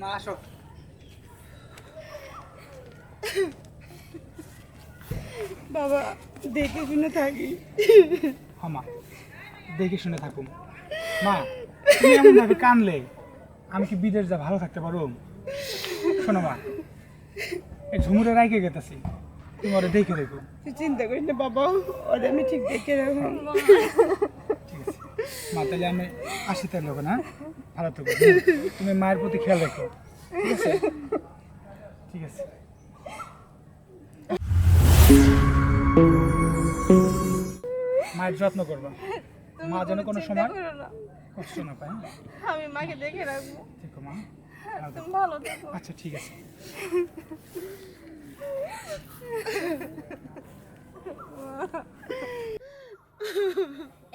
মা আসো। বাবা দেখে শুনে থাকি। হ্যাঁ মা। দেখে শুনে থাকুন মা তুমি এমন ভাবে কানলে আমি কি বিদেশ যা ভালো থাকতে পারো শোনো মা। এই ঝুমুরে রাইকে গেতেছি। তুমি ওরা দেখে রেখো তুই চিন্তা করিস না বাবা। ওরে আমি ঠিক দেখে রাখব। ঠিক আছে। মা তাহলে আমি আসি তাহলে না ভালো থাকো তুমি মায়ের প্রতি খেয়াল রাখো। ঠিক আছে? ঠিক আছে। মায়ের যত্ন করবা। মা যেন কোনো সময় কষ্ট না পায় হ্যাঁ? আমি মাকে দেখে রাখব। ঠিক মা। তুমি ভালো থেকো। আচ্ছা ঠিক আছে।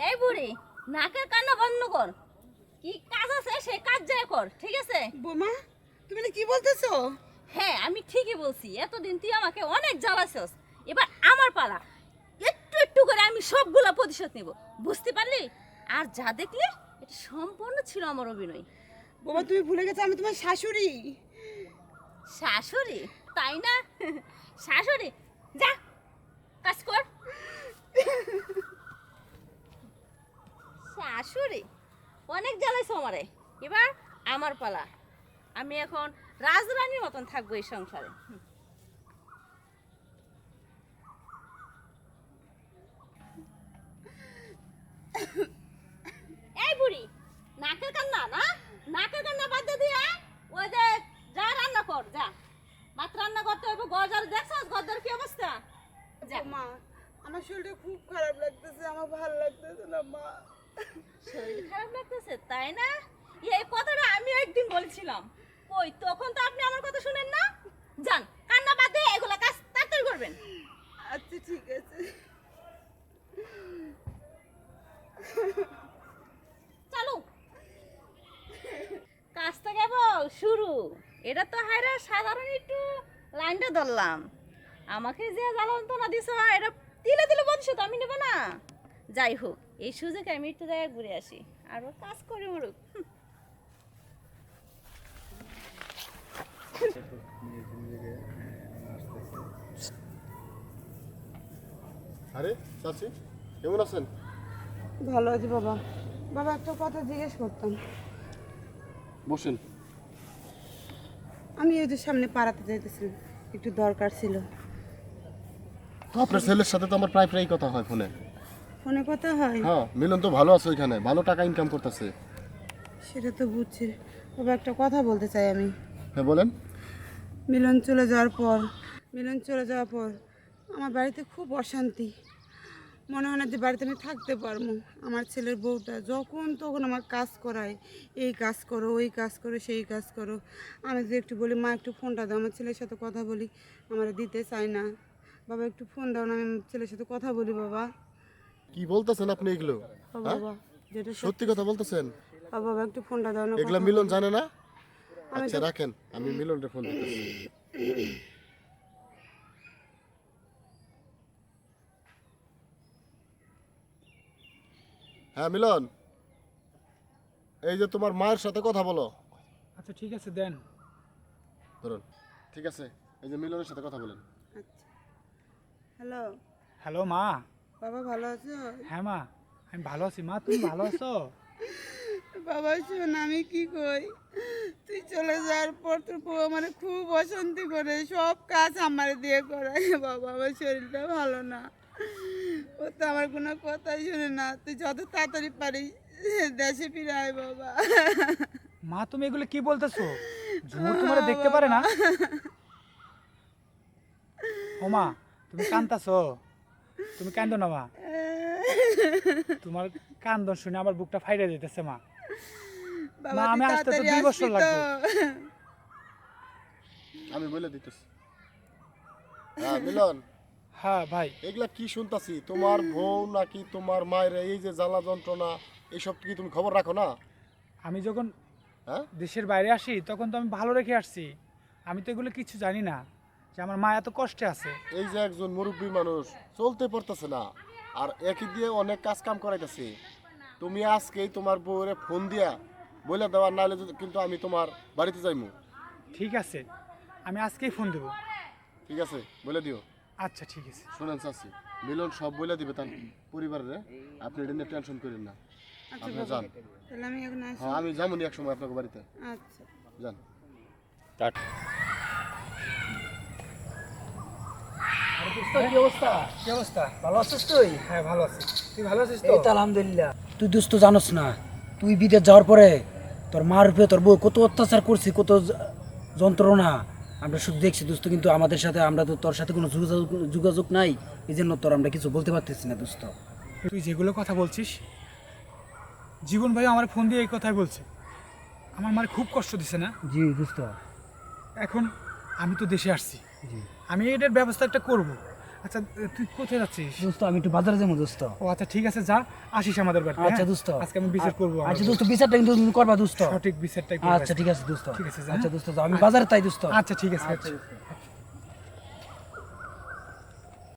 এই বুড়ি নাকের কান্না বন্ধ কর। কি কাজ আছে? সেই কাজ যায় কর ঠিক আছে? বোমা তুমি না কি বলতেছো? হ্যাঁ আমি ঠিকই বলছি। এতদিন তুই আমাকে অনেক জ্বালাছস এবার আমার পালা। একটু একটু করে আমি সবগুলা প্রতিশোধ নেব। বুঝতে পারলি? আর যা দেখলি এটা সম্পূর্ণ ছিল আমার অভিনয়। বোমা তুমি ভুলে গেছো আমি তোমার শাশুড়ি। শাশুড়ি? তাই না? শাশুড়ি যা কাজ কর। শাশুড়ি? অনেক জ্বালাইছো আমারে। এবার আমার পালা। আমি এখন রাজরানীর মতন থাকব এই সংসারে। এই বুড়ি, নাকের কান্না, না? নাকের কান্না বাদ দিয়ে ওই যে যা রান্না কর, যা। ভাত রান্না করতে হবে গজার দেখছস? গজার কি অবস্থা? মা, আমার শরীরটা খুব খারাপ লাগতেছে, আমার ভালো লাগতেছে না, মা। শরীর খারাপ লাগতেছে তাই না? এই কথাটা আমি একদিন বলছিলাম। কই তখন তো আপনি আমার কথা শুনেন না? যান কান্না বাদ দিয়ে এগুলা কাজ তাড়াতাড়ি করবেন। আচ্ছা ঠিক আছে। চালু। কাজটা কেবল শুরু। এটা তো হায়রা সাধারণ একটু লাইনটা ধরলাম। আমাকে যে জ্বালান্তনা দিছ এটা তিলে তিলে বলছো তো আমি নেব না। যাই হোক এই সুযোগে আমি একটু জায়গায় ঘুরে আসি। আরও কাজ করে মরুক। আরে চাচি কেমন আছেন? ভালো আছি বাবা। বাবা একটা কথা জিজ্ঞেস করতাম। বসেন। আমি এই যে সামনে পাড়াতে যাইতেছিলাম একটু দরকার ছিল। আপনার ছেলের সাথে তো আমার প্রায় প্রায় কথা হয় ফোনে। ফোনে কথা হয়? হ্যাঁ মিলন তো ভালো আছে ওইখানে ভালো টাকা ইনকাম করতেছে। সেটা তো বুঝছি। বাবা একটা কথা বলতে চাই আমি। হ্যাঁ বলেন। মিলন চলে যাওয়ার পর মিলন চলে যাওয়ার পর আমার বাড়িতে খুব অশান্তি। মনে হয় না যে বাড়িতে আমি থাকতে পারব। আমার ছেলের বউটা যখন তখন আমার কাজ করায় এই কাজ করো ওই কাজ করো সেই কাজ করো। আমি যদি একটু বলি মা একটু ফোনটা দাও আমার ছেলের সাথে কথা বলি। আমার দিতে চায় না। বাবা একটু ফোন দাও না আমি ছেলের সাথে কথা বলি বাবা। কি বলতেছেন আপনি এগুলো? হ্যাঁ? বাবা যেটা সত্যি। কথা বলতেছেন? বাবা একটু ফোনটা দাও না এগুলা মিলন জানে না? আচ্ছা রাখেন আমি মিলনকে ফোন দিতেছি। হ্যাঁ মিলন। এই যে তোমার মায়ের সাথে কথা বলো। আচ্ছা ঠিক আছে দেন। ধরুন ঠিক আছে? এই যে মিলনের সাথে কথা বলেন। আচ্ছা। হ্যালো। হ্যালো মা। বাবা ভালো আছো? হ্যাঁ মা আমি ভালো আছি। মা তুমি ভালো আছো? বাবা শোন আমি কি কই? তুই চলে যাওয়ার পর তোর বউ আমার খুব অশান্তি করে সব কাজ আমার দিয়ে করায়। বাবা আমার শরীরটা ভালো না। ও তো আমার কোনো কথাই শুনে না। তুই যত তাড়াতাড়ি পারিস দেশে ফিরে আয় বাবা। মা তুমি এগুলো কি বলতেছো? ঝুমুর তোমার দেখতে পারে না? ও মা তুমি কান্দাছো? তুমি কান্দো না মা। তোমার কান্দন শুনে আমার বুকটা ফাইরে যেতেছে মা। বাবা মা, আমি আসতে তো দুই বছর লাগবে। আমি বলে দিতেছি। হ্যাঁ মিলন। হ্যাঁ ভাই। এগুলা কি শুনতাছি? তোমার বউ নাকি তোমার মায়ের এই যে জ্বালা যন্ত্রণা এইসব কি তুমি খবর রাখো না? আমি যখন হ্যাঁ? দেশের বাইরে আসি তখন তো আমি ভালো রেখে আসছি। আমি তো এগুলো কিছু জানি না। যে আমার মা এত কষ্টে আছে। এই যে একজন মুরব্বী মানুষ চলতে পারতেছে না। আর একই দিয়ে অনেক কাজ কাম করাইতেছে। তুমি আজকেই তোমার বউরে ফোন দিয়া বলে দেওয়ার নাহলে কিন্তু আমি তোমার বাড়িতে যাইমু। ঠিক আছে আমি আজকেই ফোন দেবো। ঠিক আছে বলে দিও। আচ্ছা ঠিক আছে। শোনেন চাচি মিলন সব বলে দিবে তার পরিবারে। আপনি এটা নিয়ে টেনশন করেন না। আচ্ছা আপনি যান। আমি এখন আসি। হ্যাঁ এক সময় আপনাকে বাড়িতে। আচ্ছা। যান। কি অবস্থা? কি অবস্থা? ভালো আছিস তুই? হ্যাঁ ভালো আছি। তুই ভালো আছিস তো? আলহামদুলিল্লাহ। তুই দোস্ত জানোস না তুই বিদেশ যাওয়ার পরে তোর মার উপরে তোর বউ কত অত্যাচার করছি কত যন্ত্রণা। আমরা শুধু দেখছি দোস্ত কিন্তু আমাদের সাথে আমরা তো তোর সাথে কোনো যোগাযোগ যোগাযোগ নাই। এই জন্য তোর আমরা কিছু বলতে পারতেছি না দোস্ত। তুই যেগুলো কথা বলছিস জীবন ভাই আমার ফোন দিয়ে এই কথাই বলছে। আমার মার খুব কষ্ট দিছে না? জি দোস্ত। এখন আমি তো দেশে আসছি। আমি এটার ব্যবস্থা একটা করব। আচ্ছা তুই কোথায় যাচ্ছিস? দোস্ত আমি একটু বাজারে যাব দোস্ত। ও আচ্ছা ঠিক আছে যা আসিস আমাদের বাড়িতে আচ্ছা হ্যাঁ? দোস্ত। আজকে আমি বিচার করব আচ্ছা দোস্ত বিচারটা কিন্তু তুমি করবা দোস্ত। সঠিক বিচারটাই আচ্ছা ঠিক আছে দোস্ত। ঠিক আছে, আচ্ছা? দোস্ত যাও, আমি বাজারে তাই দোস্ত। আচ্ছা ঠিক আছে আচ্ছা, আচ্ছা।